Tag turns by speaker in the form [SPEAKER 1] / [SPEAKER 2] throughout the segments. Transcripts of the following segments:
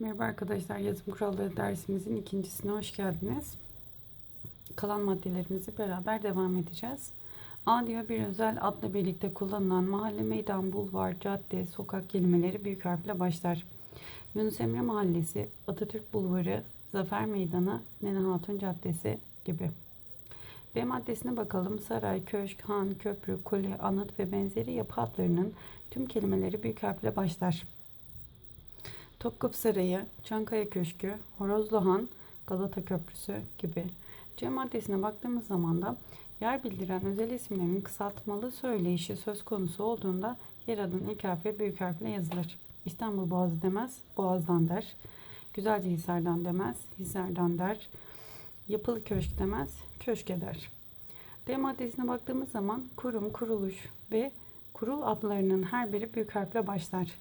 [SPEAKER 1] Merhaba arkadaşlar, yazım kuralları dersimizin ikincisine hoş geldiniz. Kalan maddelerimizi beraber devam edeceğiz. A diyor bir özel adla birlikte kullanılan mahalle, meydan, bulvar, cadde, sokak kelimeleri büyük harfle başlar. Yunus Emre Mahallesi, Atatürk Bulvarı, Zafer Meydanı, Nene Hatun Caddesi gibi. B maddesine bakalım. Saray, köşk, han, köprü, kule, anıt ve benzeri yapı adlarının tüm kelimeleri büyük harfle başlar. Topkapı Sarayı, Çankaya Köşkü, Horozluhan, Galata Köprüsü gibi. C maddesine baktığımız zaman da yer bildiren özel isimlerin kısaltmalı söyleyişi söz konusu olduğunda yer adının ilk harfi büyük harfle yazılır. İstanbul Boğazı demez, Boğaz'dan der. Güzelce Hisar'dan demez, Hisar'dan der. Yapılı Köşk demez, Köşk eder. D maddesine baktığımız zaman kurum, kuruluş ve kurul adlarının her biri büyük harfle başlar.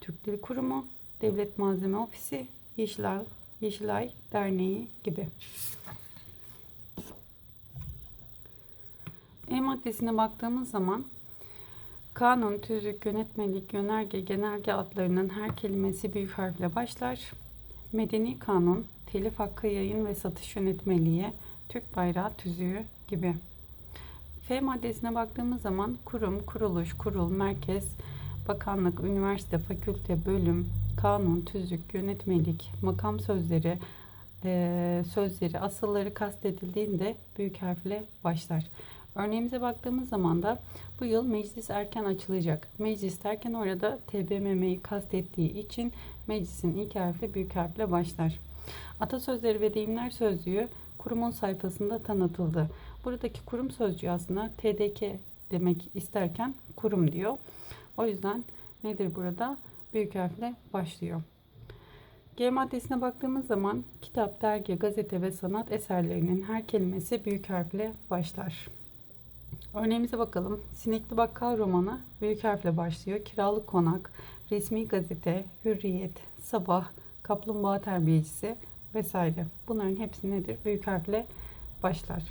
[SPEAKER 1] Türk Dil Kurumu, Devlet Malzeme Ofisi, Yeşilay, Yeşilay Derneği gibi. E maddesine baktığımız zaman kanun, tüzük, yönetmelik, yönerge, genelge adlarının her kelimesi büyük harfle başlar. Medeni kanun, telif hakkı yayın ve satış yönetmeliği, Türk bayrağı tüzüğü gibi. F maddesine baktığımız zaman kurum, kuruluş, kurul, merkez, bakanlık, üniversite, fakülte, bölüm, kanun, tüzük, yönetmelik, makam sözleri, e, sözleri, asılları kastedildiğinde büyük harfle başlar. Örneğimize baktığımız zaman da bu yıl meclis erken açılacak. Meclis derken orada TBMM'yi kastettiği için meclisin ilk harfi büyük harfle başlar. Atasözleri ve deyimler sözlüğü kurumun sayfasında tanıtıldı. Buradaki kurum sözcüğü aslında TDK demek isterken kurum diyor. O yüzden nedir burada? Büyük harfle başlıyor. G maddesine baktığımız zaman kitap, dergi, gazete ve sanat eserlerinin her kelimesi büyük harfle başlar. Örneğimize bakalım. Sinekli Bakkal romanı büyük harfle başlıyor. Kiralık Konak, Resmi Gazete, Hürriyet, Sabah, Kaplumbağa Terbiyecisi vesaire. Bunların hepsi nedir? Büyük harfle başlar.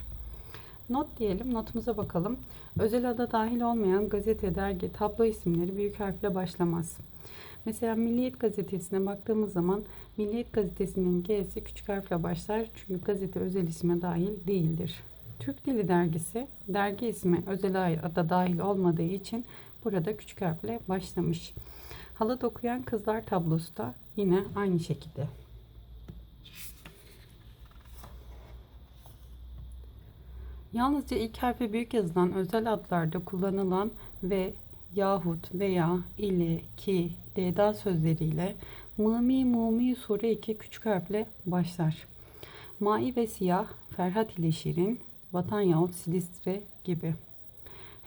[SPEAKER 1] Not diyelim, notumuza bakalım. Özel ada dahil olmayan gazete, dergi, tablo isimleri büyük harfle başlamaz. Mesela Milliyet gazetesine baktığımız zaman Milliyet gazetesinin G'si küçük harfle başlar çünkü gazete özel isme dahil değildir. Türk Dili Dergisi, dergi ismi özel ada dahil olmadığı için burada küçük harfle başlamış. Halı dokuyan kızlar tablosu da yine aynı şekilde. Yalnızca ilk harfi büyük yazılan özel adlarda kullanılan ve yahut veya ile, ki, deda sözleriyle mımi, mumi, sure 2 küçük harfle başlar. Mai ve siyah, Ferhat ile Şirin, Vatan yahut Silistre gibi.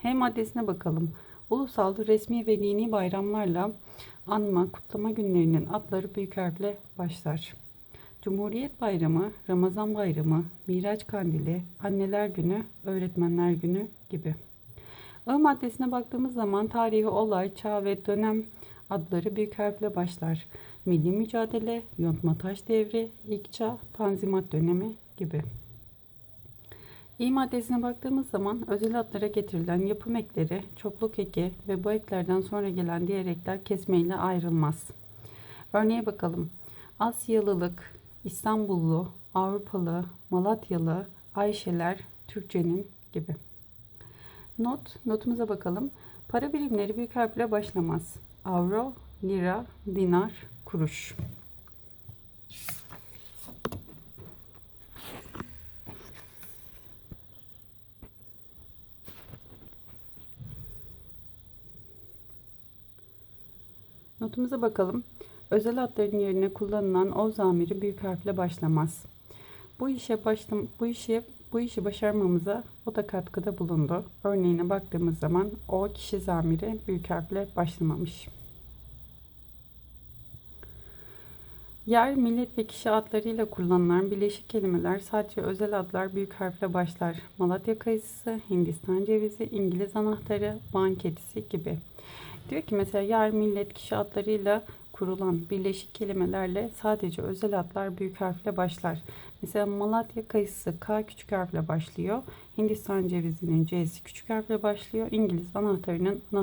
[SPEAKER 1] H maddesine bakalım. Ulusal, resmi ve dini bayramlarla anma, kutlama günlerinin adları büyük harfle başlar. Cumhuriyet Bayramı, Ramazan Bayramı, Miraç Kandili, Anneler Günü, Öğretmenler Günü gibi. I maddesine baktığımız zaman tarihi olay, çağ ve dönem adları büyük harfle başlar. Milli mücadele, yontma taş devri, ilk çağ, tanzimat dönemi gibi. İ maddesine baktığımız zaman özel adlara getirilen yapım ekleri, çokluk eki ve bu eklerden sonra gelen diğer ekler kesmeyle ayrılmaz. Örneğe bakalım. Asyalılık, İstanbullu, Avrupalı, Malatyalı, Ayşeler, Türkçenin gibi. Not, notumuza bakalım. Para birimleri büyük harfle başlamaz. Avro, lira, dinar, kuruş. Notumuza bakalım. Özel adların yerine kullanılan o zamiri büyük harfle başlamaz. Bu işe başlam bu işe bu işi başarmamıza o da katkıda bulundu. Örneğine baktığımız zaman o kişi zamiri büyük harfle başlamamış. Yer, millet ve kişi adlarıyla kullanılan birleşik kelimeler sadece özel adlar büyük harfle başlar. Malatya kayısısı, Hindistan cevizi, İngiliz anahtarı, Van kedisi gibi. Diyor ki mesela yer, millet, kişi adlarıyla kurulan birleşik kelimelerle sadece özel adlar büyük harfle başlar. Mesela Malatya kayısı K küçük harfle başlıyor. Hindistan cevizinin C'si küçük harfle başlıyor. İngiliz anahtarının